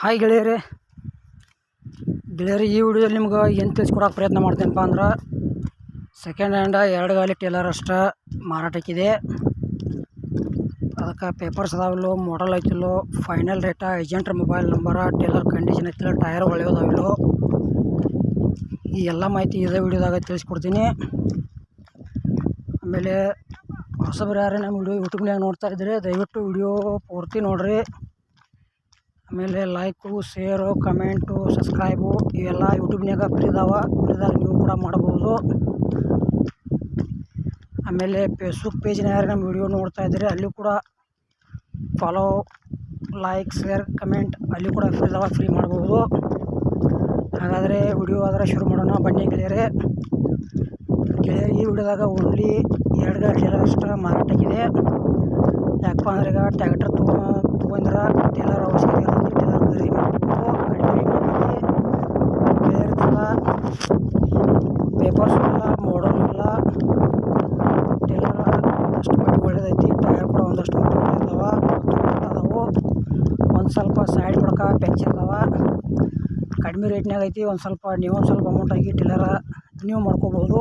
Hi ಗೆಳೆಯರೇ. ಗೆಳೆಯರೆ, ಈ ವಿಡಿಯೋದಲ್ಲಿ ನಿಮ್ಗೆ ಏನು ತಿಳಿಸ್ಕೊಡೋಕೆ ಪ್ರಯತ್ನ ಮಾಡ್ತೇನಪ್ಪ ಅಂದ್ರೆ ಸೆಕೆಂಡ್ ಹ್ಯಾಂಡ ಎರಡು ಗಾಲಿ ಟೇಲರ್ ಅಷ್ಟ ಮಾರಾಟಕ್ಕಿದೆ. ಅದಕ್ಕೆ ಪೇಪರ್ಸ್ ಅದಾವಿಲ್ಲೋ ಮಾಡಲ್ ಐತಿಲ್ಲೋ ಫೈನಲ್ ರೇಟ ಏಜೆಂಟ್ರ ಮೊಬೈಲ್ ನಂಬರ ಟೇಲರ್ ಕಂಡೀಷನ್ ಐತಿಲ್ಲ ಟೈರ್ ಒಳ್ಳೆಯದಾವಿಲ್ಲೋ. ಈ ಎಲ್ಲ ಮಾಹಿತಿ ಇದೇ ವಿಡಿಯೋದಾಗ ತಿಳಿಸ್ಕೊಡ್ತೀನಿ. ಆಮೇಲೆ ಹೊಸಬ್ರು ಯಾರೇ ನಮ್ಮ ವಿಡಿಯೋ ಯೂಟ್ಯೂಬ್ನಾಗ ನೋಡ್ತಾ ಇದ್ದರೆ ದಯವಿಟ್ಟು ವಿಡಿಯೋ ಪೂರ್ತಿ ನೋಡಿರಿ. ಆಮೇಲೆ ಲೈಕು, ಶೇರು, ಕಮೆಂಟು, ಸಬ್ಸ್ಕ್ರೈಬು ಇವೆಲ್ಲ ಯೂಟ್ಯೂಬ್ನಾಗ ಫ್ರೀ ಇದಾವ ಫ್ರೀದಾಗ ನೀವು ಕೂಡ ಮಾಡ್ಬೋದು. ಆಮೇಲೆ ಫೇಸ್ಬುಕ್ ಯಾರು ನಮ್ಮ ವಿಡಿಯೋ ನೋಡ್ತಾ ಇದ್ದರೆ, ಅಲ್ಲಿ ಕೂಡ ಫಾಲೋ ಲೈಕ್ ಶೇರ್ ಕಮೆಂಟ್ ಅಲ್ಲಿ ಕೂಡ ಫ್ರೀ ಇದಾವೆ ಫ್ರೀ ಮಾಡ್ಬೋದು. ಹಾಗಾದರೆ ವಿಡಿಯೋ ಆದರೆ ಶುರು ಮಾಡೋಣ. ಬನ್ನಿ ಗೆಳೆಯರೇ. ಗೆಳೆಯರು, ಈ ವಿಡಿಯೋದಾಗ ಓನ್ಲಿ ಎರಡು ಗಂಟೆ ಅಷ್ಟು ಮಾರಾಟಕ್ಕಿದೆ ಯಾಕಪ್ಪ ಅಂದ್ರೆ ಈಗ ಟ್ಯಾಕ್ಟರ್ ತಗೊ ತೊಗೊಂಡ್ರೆ ಟೇಲರ್ ಅವಶ್ಯಕತೆ ಇರುತ್ತೆ ಟೇಲರ್ ಖರೀದಿ ಮಾಡಬೇಕು ರೇಟ್ನಲ್ಲಿ ಗೆಳೆಯರ್ದೆಲ್ಲ ಪೇಪರ್ಸ್ ಇಲ್ಲ ಮಾಡಲ್ ಇಲ್ಲ. ಟೇಲರ್ ಒಂದಷ್ಟು ಮಟ್ಟಿಗೆ ಒಳ್ಳೇದೈತಿ. ಟೈರ್ ಕೂಡ ಒಂದಷ್ಟು ಮಟ್ಟಿಗೆ ಒಳ್ಳೆದವ. ಅದಾವು. ಒಂದು ಸ್ವಲ್ಪ ಸೈಡ್ ಬಡ್ಕ ಪೆಂಚರ್ ಅದಾವ. ಕಡಿಮೆ ರೇಟ್ನಾಗ ಐತಿ. ಒಂದು ಸ್ವಲ್ಪ ನೀವು ಒಂದು ಸ್ವಲ್ಪ ಅಮೌಂಟ್ ಆಗಿ ಟೇಲರ ನೀವು ಮಾಡ್ಕೋಬೋದು.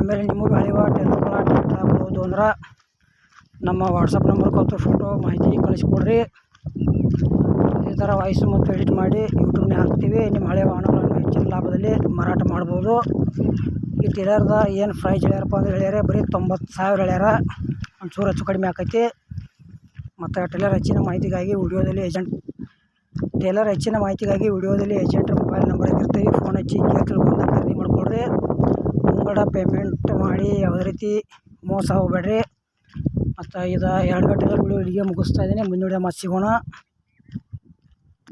ಆಮೇಲೆ ನಿಮಗೆ ಹಳಿವ ಟೇಲರ್ಗಳ ಅಂದ್ರೆ ನಮ್ಮ ವಾಟ್ಸಪ್ ನಂಬರ್ ಕೊಟ್ಟು ಫೋಟೋ ಮಾಹಿತಿ ಕಳಿಸ್ಕೊಡ್ರಿ. ಈ ಥರ ವಾಯ್ಸು ಮತ್ತು ಎಡಿಟ್ ಮಾಡಿ ಯೂಟ್ಯೂಬ್ನೇ ಹಾಕ್ತೀವಿ. ನಿಮ್ಮ ಹಳೆ ವಾಹನಗಳನ್ನು ಹೆಚ್ಚಿನ ಲಾಭದಲ್ಲಿ ಮಾರಾಟ ಮಾಡ್ಬೋದು. ಈ ಟೇಲರ್ದ ಏನು ಪ್ರೈಸ್ ಹೇಳ್ಯಾರಪ್ಪ ಅಂದ್ರೆ ಹೇಳ್ಯಾರ, ಬರೀ ತೊಂಬತ್ತು ಸಾವಿರ ಹೇಳ್ಯಾರ. ಒಂಚೂರು ಹೆಚ್ಚು ಕಡಿಮೆ ಆಕೈತಿ. ಮತ್ತು ಟೈಲರ್ ಹೆಚ್ಚಿನ ಮಾಹಿತಿಗಾಗಿ ವಿಡಿಯೋದಲ್ಲಿ ಏಜೆಂಟ್ ಟೈಲರ್ ಹೆಚ್ಚಿನ ಮಾಹಿತಿಗಾಗಿ ವಿಡಿಯೋದಲ್ಲಿ ಏಜೆಂಟ್ ಮೊಬೈಲ್ ನಂಬರ್ ಇರ್ತೀವಿ ಫೋನ್ ಹಚ್ಚಿ ಕೇಳ್ಕೊಂಡು ಖರೀದಿ ಮಾಡಿಕೊಡ್ರಿ. ಮುಂಗಡ ಪೇಮೆಂಟ್ ಮಾಡಿ ಯಾವುದೇ ರೀತಿ ಮೋಸ ಹೋಗ್ಬೇಡ್ರಿ. ಮತ್ತು ಇದು ಎರಡು ಗಂಟೆಗಳ ವಿಡಿಯೋ ಇಲ್ಲಿಗೆ ಮುಗಿಸ್ತಾ ಇದ್ದೀನಿ. ಮುಂದಿನ ವಿಡಿಯೋ ಮತ್ತೆ ಸಿಗೋಣ.